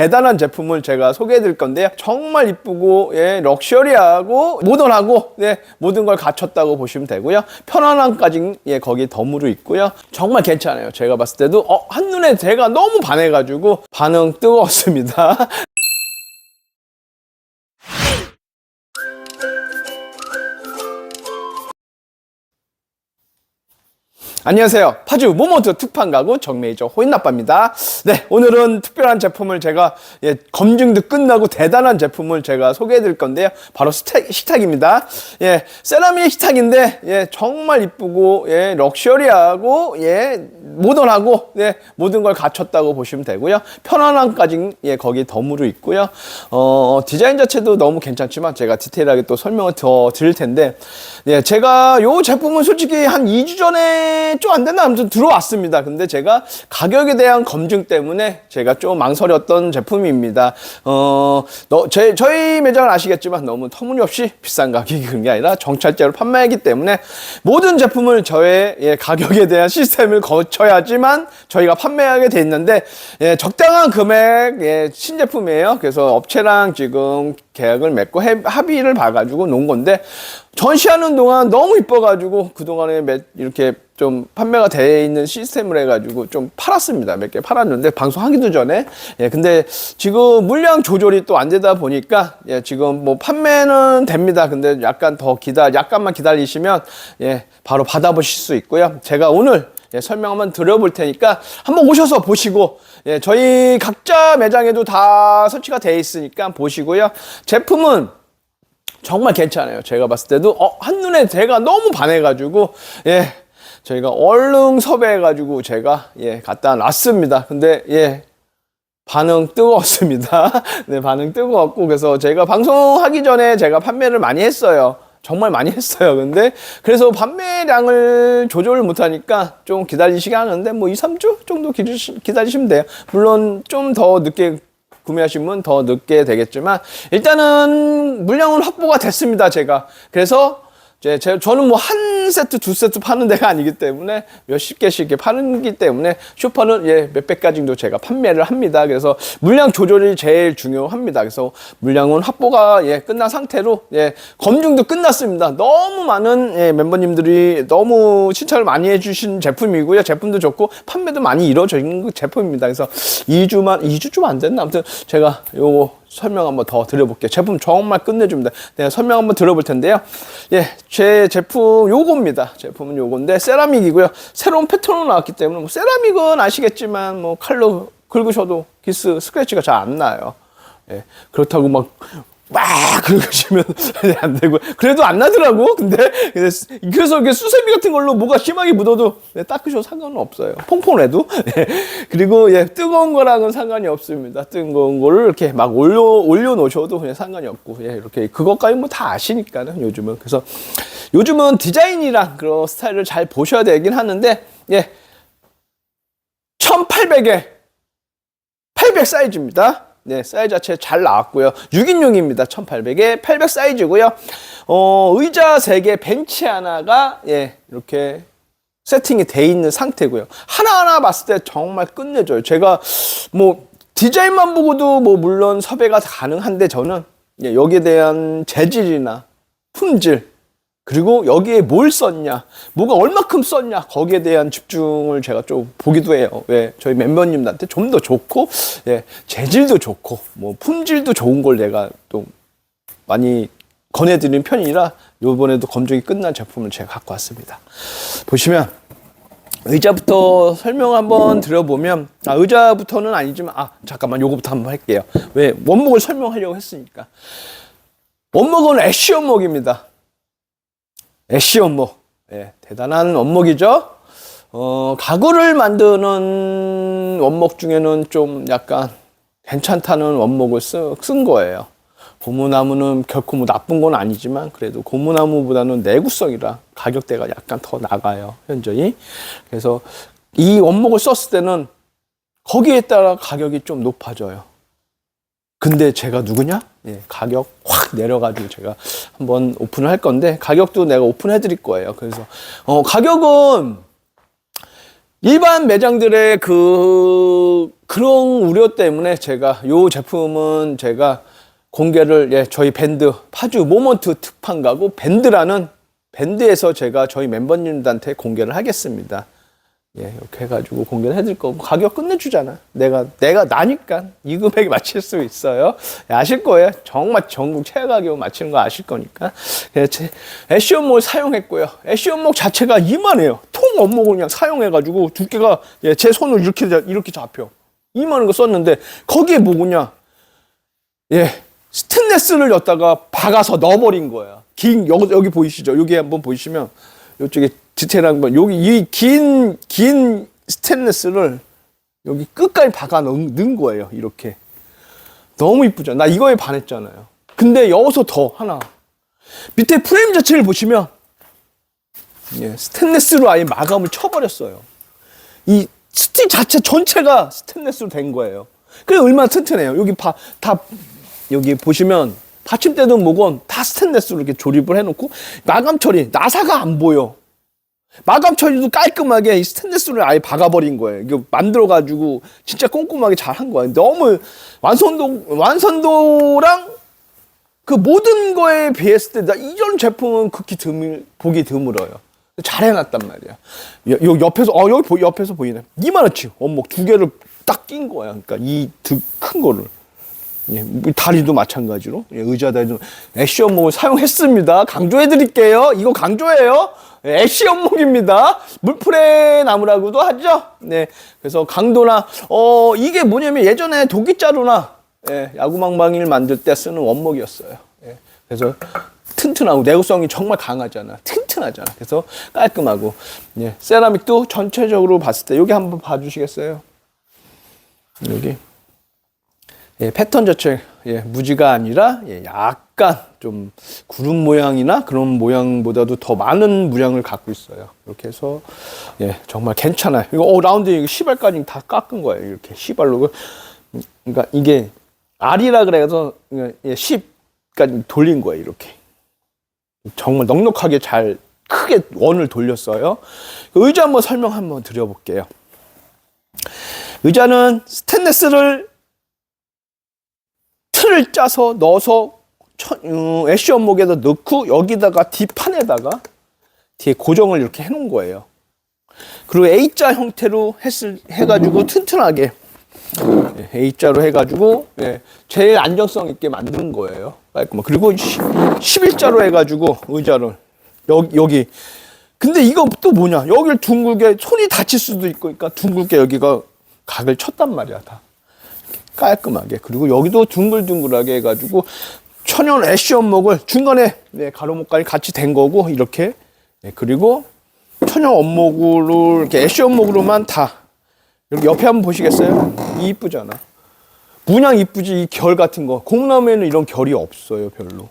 대단한 제품을 제가 소개해 드릴 건데요. 정말 이쁘고 예, 럭셔리하고 모던하고 예, 모든 걸 갖췄다고 보시면 되고요. 편안함까지 예, 거기 덤으로 있고요. 정말 괜찮아요. 제가 봤을 때도 어, 한눈에 제가 너무 반해가지고 반응 뜨거웠습니다. 안녕하세요. 파주 모모드 특판 가구 정메이저 호인나빠입니다. 네, 오늘은 특별한 제품을 제가 예, 검증도 끝나고 대단한 제품을 제가 소개해 드릴 건데요. 바로 스택, 식탁입니다. 예, 세라믹 식탁인데 예, 정말 이쁘고 예, 럭셔리하고 예, 모던하고 예, 모든 걸 갖췄다고 보시면 되고요. 편안함까지 예, 거기 덤으로 있고요. 어, 디자인 자체도 너무 괜찮지만 제가 디테일하게 또 설명을 더 드릴 텐데 예, 제가 요 제품은 솔직히 한 2주 전에 좀안 됐나 아무튼 들어왔습니다. 근데 제가 가격에 대한 검증 때문에 제가 좀 망설였던 제품입니다. 어, 너, 제, 저희 매장을 아시겠지만 너무 터무니없이 비싼 가격이 그런 게 아니라 정찰제로 판매하기 때문에 모든 제품을 저의 예, 가격에 대한 시스템을 거쳐야지만 저희가 판매하게 돼 있는데 예, 적당한 금액 예, 신제품이에요. 그래서 업체랑 지금 계약을 맺고 해- 합의를 봐가지고 놓은 건데 전시하는 동안 너무 이뻐가지고 그동안에 몇- 이렇게 좀 판매가 돼 있는 시스템을 해가지고 좀 팔았습니다. 몇 개 팔았는데 방송하기도 전에 예 근데 지금 물량 조절이 또 안 되다 보니까 예 지금 뭐 판매는 됩니다. 근데 약간 더 기다 약간만 기다리시면 예 바로 받아보실 수 있고요. 제가 오늘 예, 설명 한번 드려볼 테니까 한번 오셔서 보시고 예, 저희 각자 매장에도 다 설치가 돼 있으니까 보시고요. 제품은 정말 괜찮아요. 제가 봤을 때도 어, 한눈에 제가 너무 반해가지고 예 저희가 얼른 섭외해가지고 제가 예 갖다 놨습니다. 근데 예 반응 뜨거웠습니다. 네, 반응 뜨거웠고, 그래서 제가 방송하기 전에 제가 판매를 많이 했어요. 정말 많이 했어요. 근데, 그래서 판매량을 조절을 못하니까 좀 기다리시게 하는데, 뭐 2, 3주 정도 기다리시, 기다리시면 돼요. 물론 좀 더 늦게 구매하시면 더 늦게 되겠지만, 일단은 물량은 확보가 됐습니다. 제가. 그래서 제, 제, 저는 뭐 한 세트, 두 세트 파는 데가 아니기 때문에 몇십 개씩 이렇게 파는기 때문에 슈퍼는 예, 몇백 가지 정도 제가 판매를 합니다. 그래서 물량 조절이 제일 중요합니다. 그래서 물량은 확보가 예, 끝난 상태로 예, 검증도 끝났습니다. 너무 많은 예, 멤버님들이 너무 칭찬을 많이 해주신 제품이고요. 제품도 좋고 판매도 많이 이루어진 제품입니다. 그래서 2주만, 2주 좀 안 됐나? 아무튼 제가 요거 설명 한번 더 드려볼게요. 제품 정말 끝내줍니다. 내가 설명 한번 들어볼 텐데요. 예, 제 제품 요겁니다. 제품은 요건데 세라믹이고요. 새로운 패턴으로 나왔기 때문에 뭐 세라믹은 아시겠지만 뭐 칼로 긁으셔도 기스 스크래치가 잘 안 나요. 예, 그렇다고 막, 막 긁으시면 안 되고. 그래도 안 나더라고. 근데, 그래서 이게 수세미 같은 걸로 뭐가 심하게 묻어도 네, 닦으셔도 상관은 없어요. 퐁퐁해도. 예, 그리고 예, 뜨거운 거랑은 상관이 없습니다. 뜨거운 거를 이렇게 막 올려, 올려 놓으셔도 그냥 상관이 없고. 예, 이렇게 그것까지 뭐 다 아시니까는 요즘은. 그래서 요즘은 디자인이랑 그런 스타일을 잘 보셔야 되긴 하는데, 예, 1800에 800 사이즈입니다. 네, 사이즈 자체 잘 나왔고요. 6인용입니다. 1800에 800 사이즈고요. 어, 의자 3개, 벤치 하나가 예, 이렇게 세팅이 돼 있는 상태고요. 하나하나 봤을 때 정말 끝내줘요. 제가 뭐 디자인만 보고도 뭐 물론 섭외가 가능한데 저는 예, 여기에 대한 재질이나 품질 그리고 여기에 뭘 썼냐, 뭐가 얼마큼 썼냐, 거기에 대한 집중을 제가 좀 보기도 해요. 왜 저희 멤버님들한테 좀 더 좋고, 예, 재질도 좋고, 뭐 품질도 좋은 걸 내가 또 많이 권해드리는 편이라 요번에도 검증이 끝난 제품을 제가 갖고 왔습니다. 보시면 의자부터 설명 한번 드려보면 아, 의자부터는 아니지만 아 잠깐만 요거부터 한번 할게요. 왜 원목을 설명하려고 했으니까 원목은 애쉬 원목입니다. 애쉬 원목. 예, 대단한 원목이죠. 어, 가구를 만드는 원목 중에는 좀 약간 괜찮다는 원목을 쓰, 쓴 거예요. 고무나무는 결코 뭐 나쁜 건 아니지만 그래도 고무나무보다는 내구성이라 가격대가 약간 더 나가요. 현저히. 그래서 이 원목을 썼을 때는 거기에 따라 가격이 좀 높아져요. 근데 제가 누구냐? 예, 가격 확 내려가지고 제가 한번 오픈을 할 건데 가격도 내가 오픈해 드릴 거예요. 그래서 어, 가격은 일반 매장들의 그 그런 우려 때문에 제가 요 제품은 제가 공개를 예, 저희 밴드 파주 모먼트 특판 가고 밴드라는 밴드에서 제가 저희 멤버님들한테 공개를 하겠습니다. 예, 이렇게 해가지고 공개를 해드릴 거고 가격 끝내주잖아. 내가 내가 나니까 이 금액에 맞출 수 있어요. 예, 아실 거예요. 정말 전국 최고 가격 맞추는 거 아실 거니까. 예, 제 애쉬온목 사용했고요. 애쉬온목 자체가 이만해요. 통 원목을 그냥 사용해가지고 두께가 예, 제 손을 이렇게 이렇게 잡혀. 이만한 거 썼는데 거기에 뭐냐? 예, 스테인레스를 여기다가 박아서 넣어버린 거야. 긴 여기, 여기 보이시죠? 여기 한번 보시면 이쪽에 디테일한 건 여기 이 긴 긴 스테인레스를 여기 끝까지 박아 넣은 거예요. 이렇게 너무 이쁘죠. 나 이거에 반했잖아요. 근데 여기서 더 하나 밑에 프레임 자체를 보시면 예, 스테인레스로 아예 마감을 쳐버렸어요. 이 스틱 자체 전체가 스테인레스로 된 거예요. 그래 얼마나 튼튼해요. 여기 봐, 다 여기 보시면 받침대든 뭐건 다 스테인레스로 이렇게 조립을 해놓고 마감 처리 나사가 안 보여. 마감 처리도 깔끔하게 이 스테인레스를 아예 박아버린 거예요. 이거 만들어가지고 진짜 꼼꼼하게 잘 한 거예요. 너무 완성도 완성도랑 그 모든 거에 비했을 때 나 이런 제품은 극히 드물 보기 드물어요. 잘 해놨단 말이야. 여, 요 옆에서 어 여기 보, 옆에서 보이네. 이만하지 원목 두 개를 딱 낀 거야. 그러니까 이 큰 거를. 예, 뭐 다리도 마찬가지로 예, 의자 다리도 애쉬 원목을 사용했습니다. 강조해 드릴게요. 이거 강조해요. 예, 애쉬 원목입니다. 물풀의 나무라고도 하죠. 네, 그래서 강도나 어 이게 뭐냐면 예전에 도끼자루나 예, 야구망망이를 만들 때 쓰는 원목이었어요. 예, 그래서 튼튼하고 내구성이 정말 강하잖아. 튼튼하잖아. 그래서 깔끔하고 예, 세라믹도 전체적으로 봤을 때 여기 한번 봐주시겠어요? 여기 예, 패턴 자체 예, 무지가 아니라 예, 약간 좀 구름 모양이나 그런 모양보다도 더 많은 물량을 갖고 있어요. 이렇게 해서 예, 정말 괜찮아요. 이거 어, 라운드 이거 시발까지 다 깎은 거예요. 이렇게 시발로 그- 그러니까 이게 R이라 그래서 예, 10까지 돌린 거예요. 이렇게 정말 넉넉하게 잘 크게 원을 돌렸어요. 그 의자 한번 설명 한번 드려볼게요. 의자는 스테인레스를 틀을 짜서 넣어서 천, 음, 애쉬 원목에다 넣고 여기다가 뒷판에다가 뒤에 고정을 이렇게 해놓은 거예요. 그리고 A자 형태로 했을 해가지고 튼튼하게 예, A자로 해가지고 예, 제일 안정성 있게 만든 거예요. 깔끔한. 그리고 11자로 해가지고 의자를 여기 여기. 근데 이거 또 뭐냐? 여기를 둥글게 손이 다칠 수도 있고, 그러니까 둥글게 여기가 각을 쳤단 말이야 다. 깔끔하게 그리고 여기도 둥글둥글하게 해가지고 천연 애쉬 원목을 중간에 네, 가로목까지 같이 된 거고 이렇게 네, 그리고 천연 원목으로 이렇게 애쉬 원목으로만 다 여기 옆에 한번 보시겠어요? 이 이쁘잖아. 문양 이쁘지 이 결 같은 거 공나무에는 이런 결이 없어요 별로.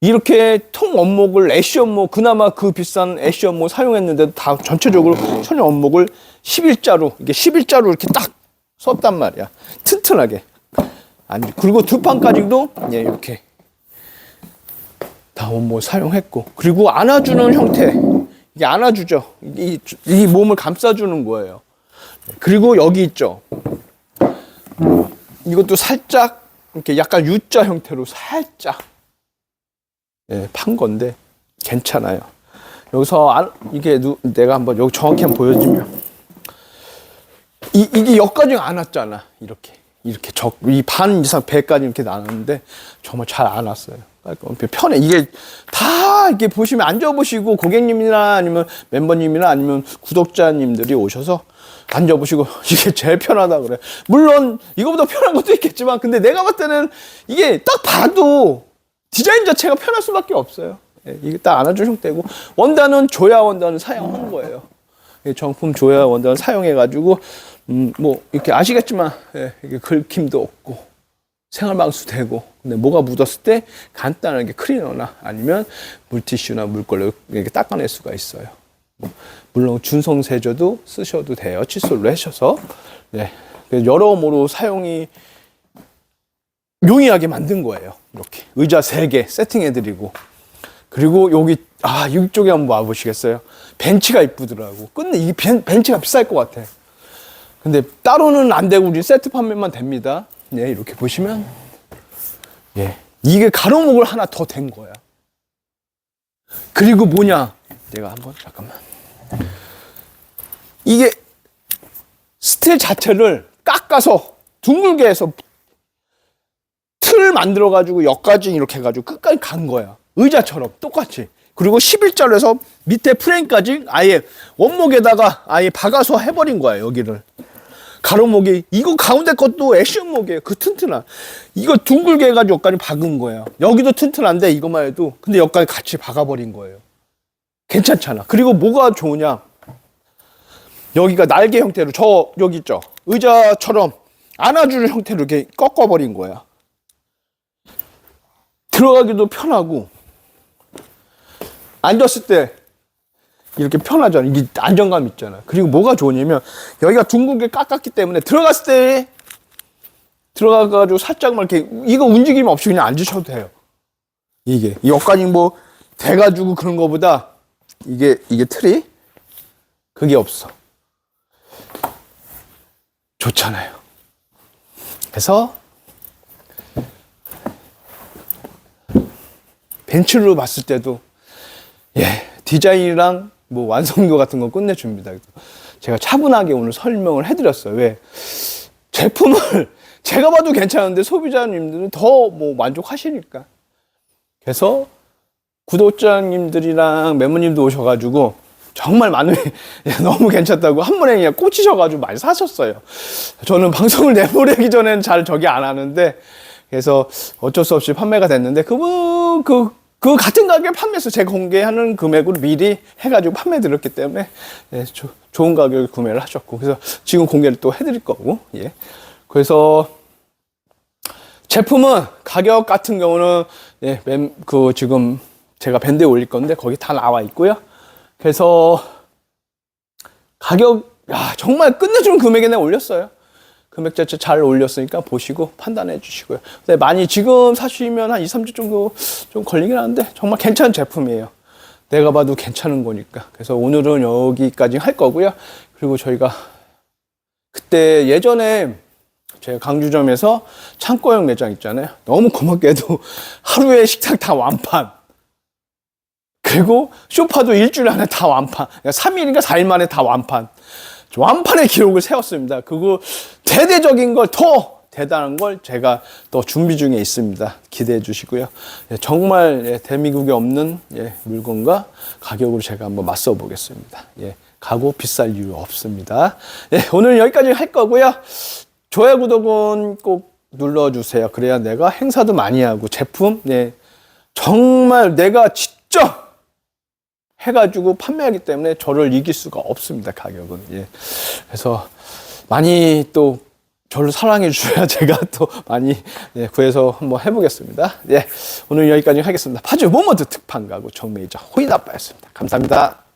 이렇게 통 원목을 애쉬 원목 그나마 그 비싼 애쉬 원목 사용했는데도 다 전체적으로 천연 원목을 11자로 이게 11자로 이렇게 딱 썼단 말이야. 튼튼하게. 아니, 그리고 두 판까지도 예, 이렇게 다 원목 사용했고. 그리고 안아주는 형태. 이게 안아주죠. 이, 이 몸을 감싸주는 거예요. 그리고 여기 있죠. 이것도 살짝 이렇게 약간 U자 형태로 살짝 예, 판 건데 괜찮아요. 여기서 안- 이게 누, 내가 한번 여기 정확히 한번 보여주면 이, 이게 여기까지 안 왔잖아. 이렇게. 이렇게 적, 이 반 이상 배까지 이렇게 나왔는데 정말 잘 안 왔어요. 깔끔. 편해. 이게 다 이렇게 보시면 앉아보시고 고객님이나 아니면 멤버님이나 아니면 구독자님들이 오셔서 앉아보시고 이게 제일 편하다 그래. 물론 이거보다 편한 것도 있겠지만 근데 내가 봤을 때는 이게 딱 봐도 디자인 자체가 편할 수밖에 없어요. 예, 이게 딱 안아주시면 되고 원단은 조야 원단을 사용한 거예요. 이 정품 조야 원단을 사용해가지고 음, 뭐 이렇게 아시겠지만 예, 이게 긁힘도 없고 생활방수 되고 근데 뭐가 묻었을 때 간단하게 클리너나 아니면 물티슈나 물걸로 이렇게 닦아낼 수가 있어요. 뭐, 물론 준성 세조도 쓰셔도 돼요. 칫솔로 하셔서 네. 그래서 여러모로 사용이 용이하게 만든 거예요. 이렇게 의자 세 개 세팅해드리고 그리고 여기 아 이쪽에 한번 와보시겠어요? 벤치가 이쁘더라고. 근데 이 벤, 벤치가 비쌀 것 같아. 근데 따로는 안 되고 우리 세트 판매만 됩니다. 네, 이렇게 보시면 예. 이게 가로목을 하나 더 된 거야. 그리고 뭐냐? 내가 한번 잠깐만. 이게 스틸 자체를 깎아서 둥글게 해서 틀 만들어 가지고 여기까지 이렇게 해 가지고 끝까지 간 거야. 의자처럼 똑같이. 그리고 11자로 해서 밑에 프레임까지 아예 원목에다가 아예 박아서 해버린 거야 여기를. 가로목이 이거 가운데 것도 액션목이에요. 그 튼튼한. 이거 둥글게 해가지고 여기까지 박은 거예요. 여기도 튼튼한데 이것만 해도 근데 여기까지 같이 박아버린 거예요. 괜찮잖아. 그리고 뭐가 좋으냐? 여기가 날개 형태로 저 여기 있죠. 의자처럼 안아주는 형태로 이렇게 꺾어버린 거야. 들어가기도 편하고 앉았을 때 이렇게 편하잖아. 이게 안정감 있잖아. 그리고 뭐가 좋으냐면 여기가 둥글게 깎았기 때문에 들어갔을 때 들어가가지고 살짝만 이렇게 이거 움직임 없이 그냥 앉으셔도 돼요. 이게 여기까지 뭐 돼가지고 그런 거보다 이게 이게 틀이 그게 없어. 좋잖아요. 그래서 벤츠로 봤을 때도 예 디자인이랑 뭐 완성도 같은 거 끝내줍니다. 제가 차분하게 오늘 설명을 해드렸어요. 왜 제품을 제가 봐도 괜찮은데 소비자님들은 더 뭐 만족하시니까. 그래서 구독자님들이랑 매모님도 오셔가지고 정말 많은 너무 괜찮다고 한 번에 그냥 꽂히셔가지고 많이 사셨어요. 저는 방송을 내보내기 전에는 잘 저기 안 하는데 그래서 어쩔 수 없이 판매가 됐는데 그분 그, 그 같은 가격에 판매해서 제가 공개하는 금액으로 미리 해가지고 판매 드렸기 때문에 예, 조- 좋은 가격에 구매를 하셨고 그래서 지금 공개를 또 해드릴 거고 예. 그래서 제품은 가격 같은 경우는 예, 맨- 그 지금 제가 밴드에 올릴 건데 거기 다 나와 있고요. 그래서 가격 야 정말 끝내주는 금액에 내가 올렸어요. 금액 자체 잘 올렸으니까 보시고 판단해 주시고요. 근데 많이 지금 사시면 한 2, 3주 정도 좀 걸리긴 하는데 정말 괜찮은 제품이에요. 내가 봐도 괜찮은 거니까. 그래서 오늘은 여기까지 할 거고요. 그리고 저희가 그때 예전에 제가 강주점에서 창고형 매장 있잖아요. 너무 고맙게도 하루에 식탁 다 완판. 그리고 쇼파도 일주일 안에 다 완판. 그러니까 3일인가 4일 만에 다 완판. 완판의 기록을 세웠습니다. 그거 대대적인 걸 더 대단한 걸 제가 또 준비 중에 있습니다. 기대해 주시고요. 예, 정말 예, 대미국에 없는 예, 물건과 가격으로 제가 한번 맞서 보겠습니다. 예, 가고 비쌀 이유 없습니다. 예, 오늘 여기까지 할 거고요. 좋아요, 구독은 꼭 눌러주세요. 그래야 내가 행사도 많이 하고 제품, 네, 정말 내가 직접 해가지고 판매하기 때문에 저를 이길 수가 없습니다 가격은. 예. 그래서 많이 또 저를 사랑해 주셔야 제가 또 많이 예, 구해서 한번 해보겠습니다. 예. 오늘 여기까지 하겠습니다. 파주 모모드 특판 가구 정메이저 호인 아빠였습니다. 감사합니다.